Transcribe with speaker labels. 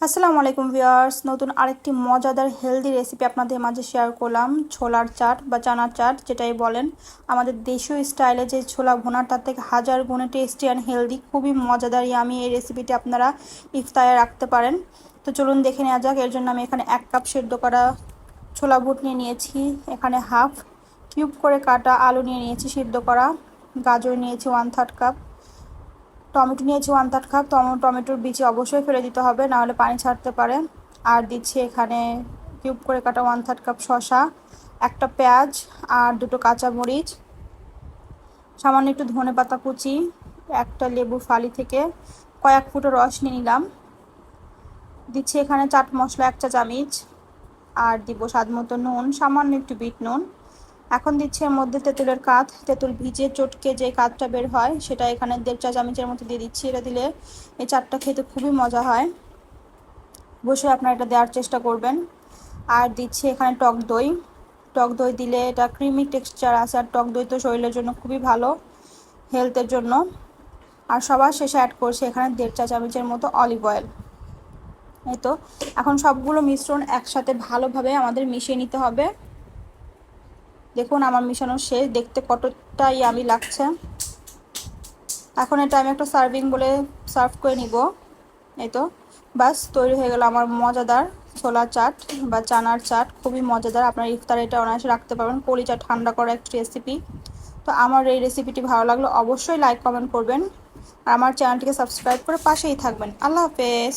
Speaker 1: আসসালামু আলাইকুম ভিউয়ার্স। নতুন আরেকটি মজাদার হেলদি রেসিপি আপনাদের মাঝে শেয়ার করলাম। ছোলার চাট বা চানার চাট, যেটাই বলেন। আমাদের দেশীয় স্টাইলে যে ছোলা তার থেকে হাজার গুণে টেস্টি অ্যান্ড হেলদি খুবই মজাদার আমি এই রেসিপিটি আপনারা ইফতারে রাখতে পারেন। তো চলুন দেখে নেওয়া যাক। এর জন্য আমি এখানে এক কাপ সেদ্ধ করা ছোলা বুট নিয়ে নিয়েছি। এখানে হাফ কিউব করে কাটা আলু নিয়ে নিয়েছি সিদ্ধ করা। গাজর নিয়েছি ওয়ান থার্ড কাপ টমেটো নিয়েছি ওয়ান থার্ড কাপ টমেটোর বিচি অবশ্যই ফেলে দিতে হবে, নাহলে পানি ছাড়তে পারে। আর দিচ্ছি এখানে কিউব করে কাটা ওয়ান থার্ড কাপ শশা একটা পেঁয়াজ আর দুটো কাঁচা মরিচ, সামান্য একটু ধনে পাতা কুচি, একটা লেবু ফালি থেকে কয়েক ফুটো রস নিয়ে নিলাম। দিচ্ছি এখানে চাট মশলা এক চা চামিচ আর দিব স্বাদ মতো নুন, সামান্য একটু বিট নুন। এখন দিচ্ছি এর মধ্যে তেঁতুলের কাঠ তেঁতুল ভিজে চটকে যে কাঠটা বের হয়, সেটা এখানে দেড় চা চামচের মতো দিয়ে দিচ্ছি, এটা দিলে এই চাটটা খেতে খুবই মজা হয়। অবশ্যই আপনারা এটা দেওয়ার চেষ্টা করবেন। আর দিচ্ছি এখানে টক দই। টক দই দিলে এটা ক্রিমি টেক্সচার আছে, আর টক দই তো শরীরের জন্য খুবই ভালো, হেলথের জন্য। আর সবার শেষে অ্যাড করছি এখানে দেড় চা চামচের মতো অলিভ অয়েল এই তো, এখন সবগুলো মিশ্রণ একসাথে ভালোভাবে আমাদের মিশিয়ে নিতে হবে। দেখুন, আমার মিশানো শেষ। দেখতে কতটা ইয়ামি লাগছে। এখন এটা আমি একটা সার্ভিং বলে সার্ভ করে নিব। এই তো। বাস, তৈরি হয়ে গেল আমার মজাদার ছোলা চাট বা চানার চাট। খুবই মজাদার। আপনার ইফতার এটা অনায়াসে রাখতে পারবেন। কলিচা ঠান্ডা করা একটি রেসিপি তো আমার এই রেসিপিটি ভালো লাগল, অবশ্যই লাইক কমেন্ট করবেন। আর আমার চ্যানেলটিকে সাবস্ক্রাইব করে পাশেই থাকবেন। আল্লাহ হাফেজ।